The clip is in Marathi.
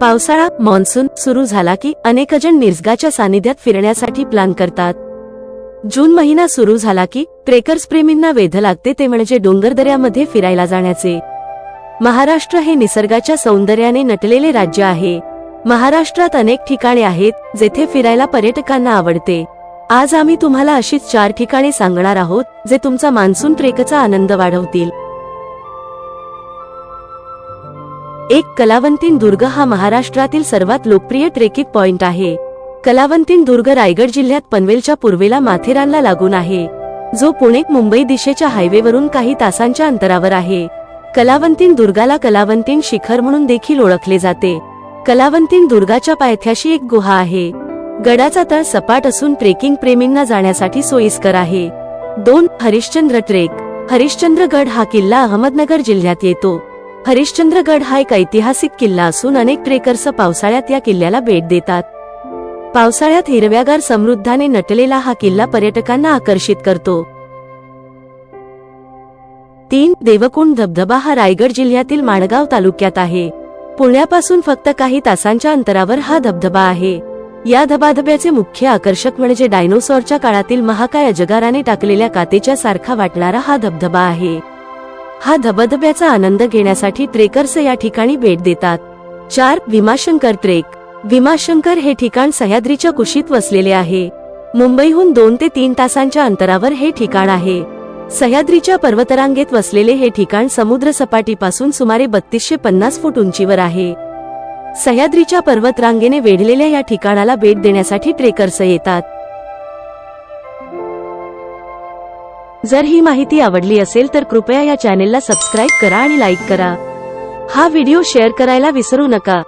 पावसाळा मान्सून सुरू झाला की अनेकजण निर्जगाच्या सानिध्यात फिरण्यासाठी प्लॅन करतात. जून महिना सुरू झाला की ट्रेकर्स प्रेमींना वेध लागते ते म्हणजे डोंगरदऱ्यामध्ये फिरायला जाण्याचे. महाराष्ट्र हे निसर्गाच्या सौंदर्याने नटलेले राज्य आहे. महाराष्ट्रात अनेक ठिकाणे आहेत जेथे फिरायला पर्यटकांना आवडते. आज आम्ही तुम्हाला अशीच चार ठिकाणे सांगणार आहोत जे तुमचा मान्सून ट्रेकचा आनंद वाढवतील. एक कलावंतीन दुर्ग हा महाराष्ट्रातील सर्वात लोकप्रिय ट्रेकिंग पॉइंट आहे. कलावंतीन दुर्ग रायगड जिल्ह्यात पनवेलच्या पूर्वेला माथेरानला लागून आहे. जो पुणे मुंबई दिशेच्या हायवेवरून काही तासांच्या अंतरावर आहे. कलावंतीन दुर्गाला कलावंतीन शिखर म्हणून देखील ओळखले जाते. कलावंतीन दुर्गाच्या पायथ्याशी एक गुहा आहे. गडाचा तळ सपाट असून ट्रेकिंग प्रेमींना जाण्यासाठी सोयीस्कर आहे. दोन हरिश्चंद्र ट्रेक. हरिश्चंद्रगड हा किल्ला अहमदनगर जिल्ह्यात येतो. हरिश्चंद्रगड हा एक ऐतिहासिक किल्ला असून अनेक ट्रेकर्स पावसाळ्यात या किल्ल्याला भेट देतात. पावसाळ्यात हिरव्यागार समृद्धाने नटलेला हा किल्ला पर्यटकांना आकर्षित करतो. तीन देवकुंड धबधबा हा रायगड जिल्ह्यातील माणगाव तालुक्यात आहे. पुण्यापासून फक्त काही तासांच्या अंतरावर हा धबधबा आहे. या धबाधब्याचे मुख्य आकर्षक म्हणजे डायनोसॉरच्या काळातील महाकाय अजगाराने टाकलेल्या कातेच्या सारखा वाटणारा हा धबधबा आहे. हा धबधब्याचा आनंद घेण्यासाठी ट्रेकर्स या ठिकाणी भेट देतात. चार भीमाशंकर ट्रेक. भीमाशंकर हे ठिकाण सह्याद्रीच्या कुशीत वसलेले आहे. मुंबईहून दोन ते तीन तासांच्या अंतरावर हे ठिकाण आहे. सह्याद्रीच्या पर्वतरांगेत वसलेले हे ठिकाण समुद्र सपाटीपासून सुमारे बत्तीसशे पन्नास फूट उंचीवर आहे. सह्याद्रीच्या पर्वतरांगेने वेढलेल्या या ठिकाणाला भेट देण्यासाठी ट्रेकर्स येतात. जर ही माहिती आवडली असेल तर कृपया या चॅनेलला सबस्क्राईब करा आणि लाईक करा. हा व्हिडिओ शेअर करायला विसरू नका.